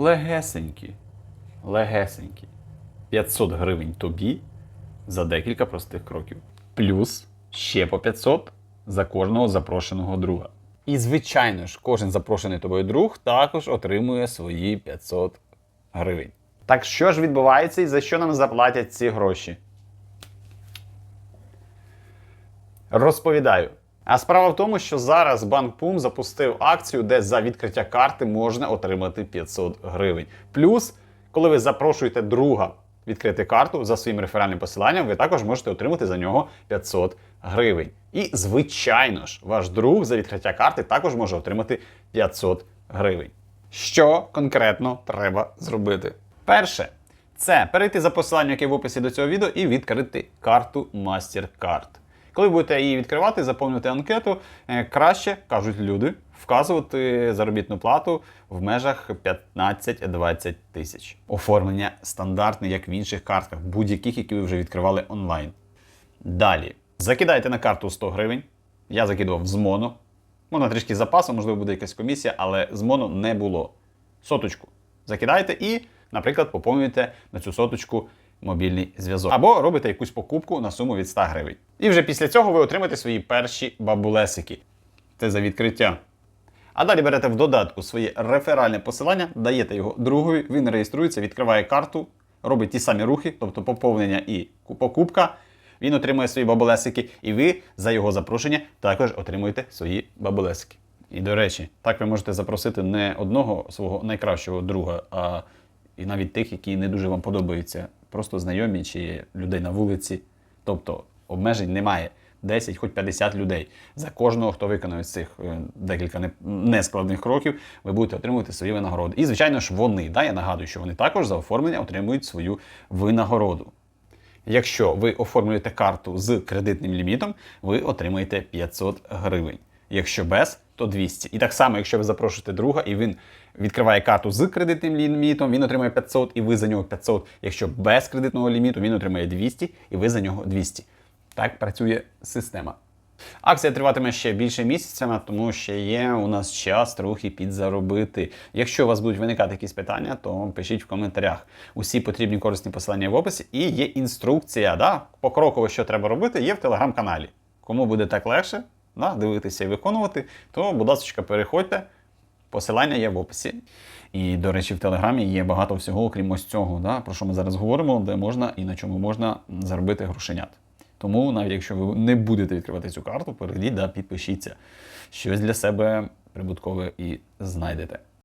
легесенькі, легесенькі 500 гривень тобі за декілька простих кроків. Плюс ще по 500 за кожного запрошеного друга. І, звичайно ж, кожен запрошений тобою друг також отримує свої 500 гривень. Так що ж відбувається і за що нам заплатять ці гроші? Розповідаю. А справа в тому, що зараз банк Пум запустив акцію, де за відкриття карти можна отримати 500 гривень. Плюс, коли ви запрошуєте друга відкрити карту за своїм реферальним посиланням, ви також можете отримати за нього 500 гривень. І, звичайно ж, ваш друг за відкриття карти також може отримати 500 гривень. Що конкретно треба зробити? Перше, це перейти за посиланням, яке в описі до цього відео, і відкрити карту MasterCard. Коли будете її відкривати, заповнювати анкету, е, краще, кажуть люди, вказувати заробітну плату в межах 15-20 тисяч. Оформлення стандартне, як в інших картках, будь-яких, які ви вже відкривали онлайн. Далі. Закидайте на карту 100 гривень. Я закидував з моно. Можна трішки запасу, можливо, буде якась комісія, але з моно не було. Соточку закидайте і, наприклад, поповнюєте на цю соточку мобільний зв'язок. Або робите якусь покупку на суму від 100 гривень. І вже після цього ви отримаєте свої перші бабулесики. Це за відкриття. А далі берете в додатку своє реферальне посилання, даєте його другові, він реєструється, відкриває карту, робить ті самі рухи, тобто поповнення і покупка. Він отримує свої бабулесики, і ви за його запрошення також отримуєте свої бабулесики. І до речі, так ви можете запросити не одного свого найкращого друга, а і навіть тих, які не дуже вам подобаються, просто знайомі чи людей на вулиці. Тобто обмежень немає. 10, хоч 50 людей. За кожного, хто виконує цих е, декілька нескладних кроків, ви будете отримувати свої винагороди. І, звичайно ж, вони, да, я нагадую, що вони також за оформлення отримують свою винагороду. Якщо ви оформлюєте карту з кредитним лімітом, ви отримаєте 500 гривень. Якщо без, то 200. І так само, якщо ви запрошуєте друга, і він відкриває карту з кредитним лімітом, він отримує 500, і ви за нього 500. Якщо без кредитного ліміту, він отримає 200, і ви за нього 200. Так працює система. Акція триватиме ще більше місяця, тому ще є у нас час трохи підзаробити. Якщо у вас будуть виникати якісь питання, то пишіть в коментарях. Усі потрібні корисні посилання в описі і є інструкція. Да? Покроково, що треба робити, є в телеграм-каналі. Кому буде так легше да, дивитися і виконувати, то, будь ласка, переходьте. Посилання є в описі. І, до речі, в Телеграмі є багато всього, окрім ось цього, да, про що ми зараз говоримо, де можна і на чому можна заробити грошенят. Тому, навіть якщо ви не будете відкривати цю карту, перейдіть да підпишіться. Щось для себе прибуткове і знайдете.